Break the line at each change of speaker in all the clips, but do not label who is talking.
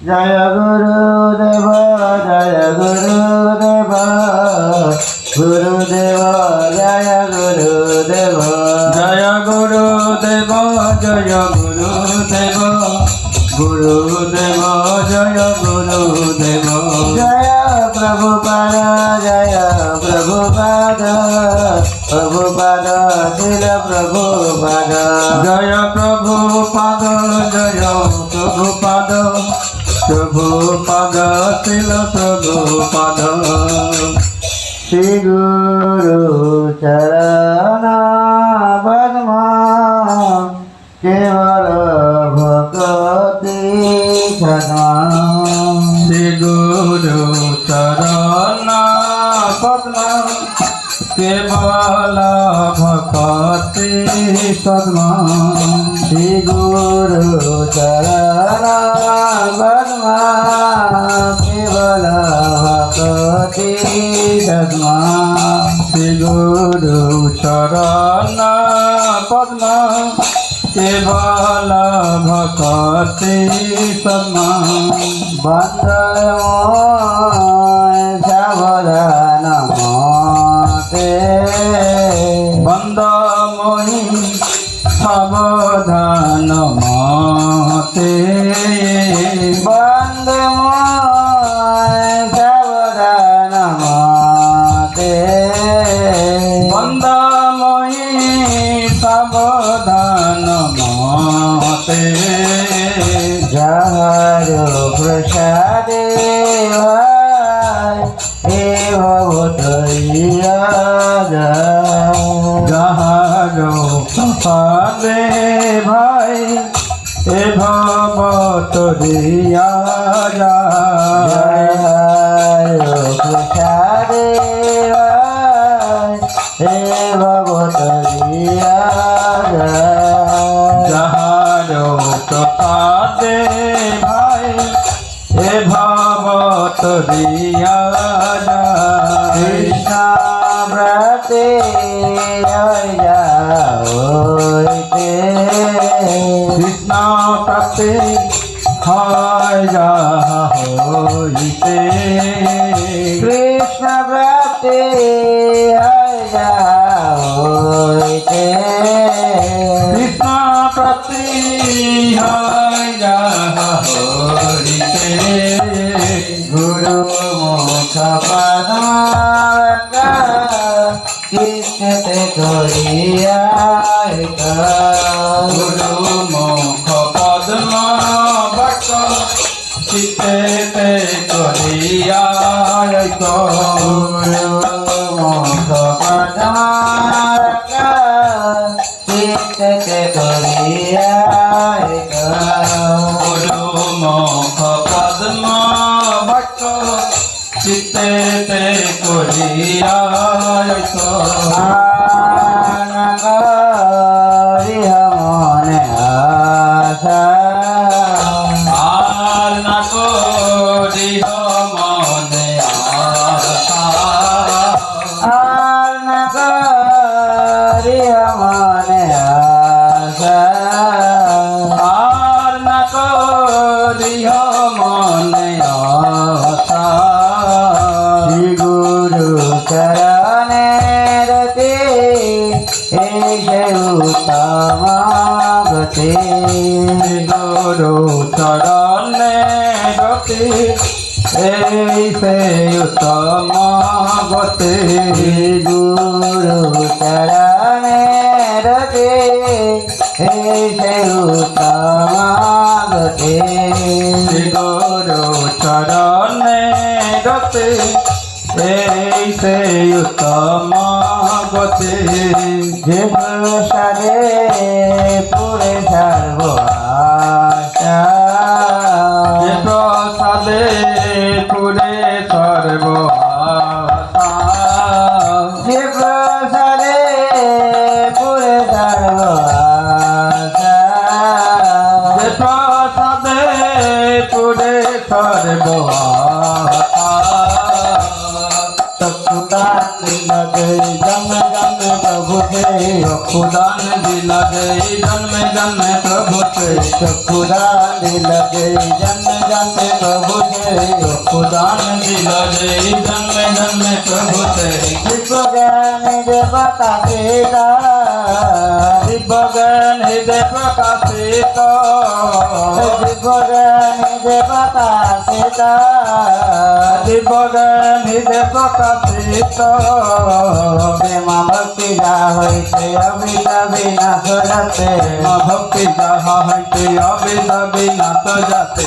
জয় গুরুদেব জয় গুরুদেব গুরুদেব জয় গুরুদেব
জয় গুরুদেব জয় গুরুদেব গুরুদেব জয় গুরুদেব
জয় প্রভু প্রভুপাদ জয় প্রভুপাদ প্রভুপাদ শিল প্রভুপাদ
জয় প্রভু পাদ প্রভু পাদ
শ্রী গুরু চরণ পদ্মা কেবল ক্ষমা
শ্রী গুরু চরণ পদ্ম কেবল ভক্তি সদ্মা
শ্রী গুরু চরণ পদ্মা
গুরু চরণ পদ্ম। কেবল ভক্তি
বন্দময় সাবধান মতে।
বন্দময়ী সাবধান মতে।
বন্দময়
পাদে ভাই এ ভব তরিয়া
যাহার વિહમોને આશા এই যে উত্তম গতি
গুরু চরণে গতি এই সে উত্তম গতি
গুরু চরণে রতে, এই যে উত্তম গতি
গুরু চরণে গতি এই সে উত্তম গতি
যে প্রসাদে পুরে সর্ব
चखुदान लगे जन्म जन्म प्रभु के चखुदान लगे जन्म जन्म प्रभु के चखुदान लगे जन्म जन्म प्रभु
के विभगन देवता सीता विभगन देवता सीता
विभगन देवता सीता विभगन देवता सीता बेमा
भक्ति जा होई
দিব্য জ্ঞান হৃদয় প্রকাশিত
প্রেম ভক্তি যা হইতে অমিতা বিনাশ যাতে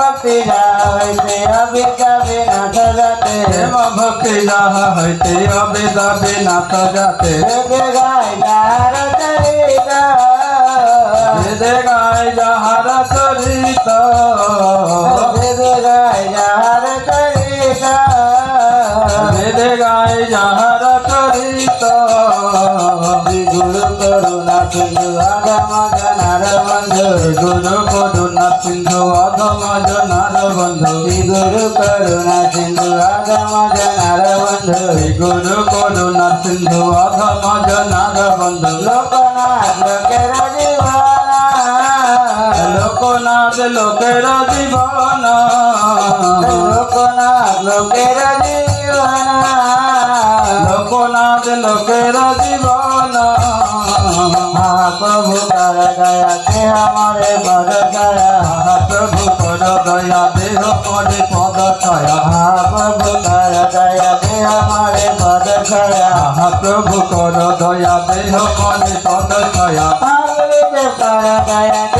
ভক্তি যাহা হইতে অবিদ বিনাশ যাতে
প্রেম ভক্তি যা হইতে অমিতা বিনাশ যাতে
প্রেম ভক্তি যাহা হইতে অবিদ বিনাশ যাতে
বেদে গায় চরিতা
যাহার চরিত।
বেদে গায় চরিতা।
হৃদয় গায় যাহার চরিত।
গুরু করুণা সিন্ধু আগম জনার বন্ধু
গুরু করুণা সিন্ধু অধম জনার বন্ধু
গুরু করুণা সিন্ধু আগম জনার বন্ধু
গুরু করুণা সিন্ধু অধম জনার বন্ধু
লোকনাথ লোকের জীবনা
লোকনাথ লোকের জীবন
লোকনাথ লোকের জীবনা
লোকনাথ লোকের জীবন
মহাপ্রভু কর দয়া কে আমারে বড় দয়া
প্রভু কর দয়া দেহ পরে পদ ছয়া
মহাপ্রভু কর দয়া কে আমারে বড় দয়া
প্রভু কর দয়া দেহ পরে পদ
কর দয়া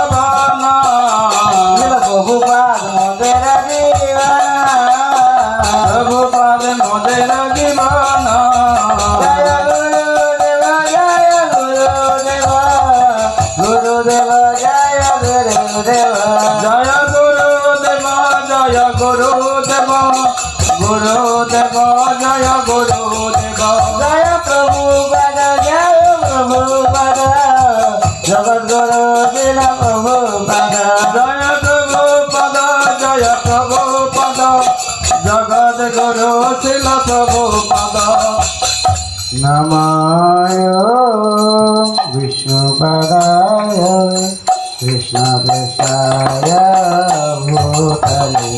গুরুদেব
জয় বিষ্ণুপদায় কৃষ্ণপ্রেষায় ভূতলে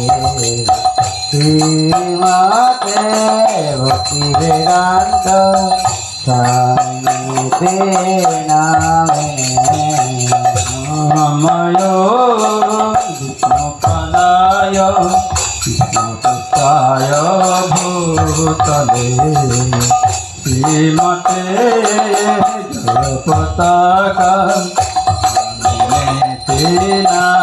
শ্রীমাতে ভক্তি বেদান্ত স্বামীতে নামে।
মময় বিষ্ণুপদায় কৃষ্ণপুষ্টায় ভূতলে। শ্রীমতে জয় পতাকা নামিনে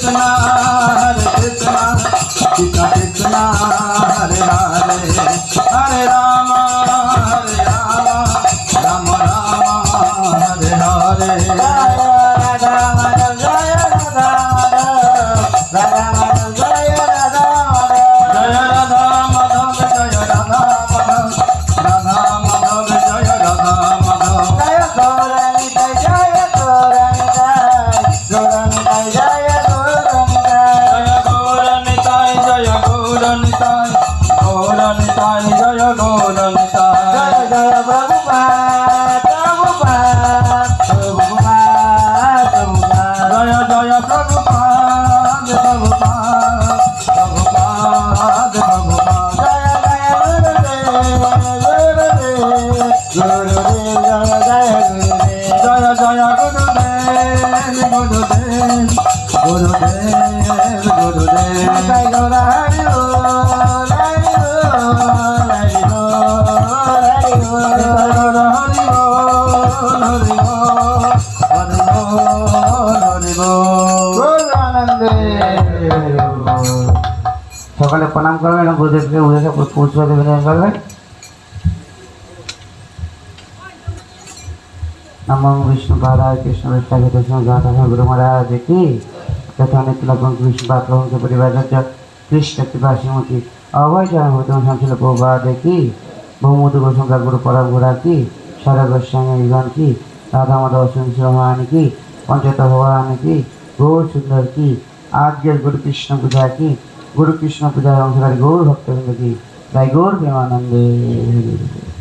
कृष्णा हरे कृष्णा कृष्णा कृष्णा हरे
हरे हरे राम हरे राम राम राम हरे
हरे राधा राधा जय राधा राधा
Jai
গুরুদেব গুরুদেব গুরুদেব তাই গোরারি ও রারি ও
রারি ও সকালে প্রণাম করবেন গুরুদেবকে উদেশে পুষ্প বিনিময় করবেন। নম বিষ্ণু। महाराज के समस्या के दर्शन गाता है गुरु महाराज की कथा तथा नित्य कृष्ण बात लोगों के परिवार कृष्ण कृपा श्रीमती अवैध होते हैं श्याम प्रभुपाद की बहुमूत का गुरु परम गुरा की सारा गोस्वामी युगन की राधा माधव सुन की पंचत भगवान की गौर सुंदर की आद्य गुरु कृष्ण पूजा की गुरु कृष्ण पूजा अंशकारी गौर भक्त की ताई गौर प्रेमानंद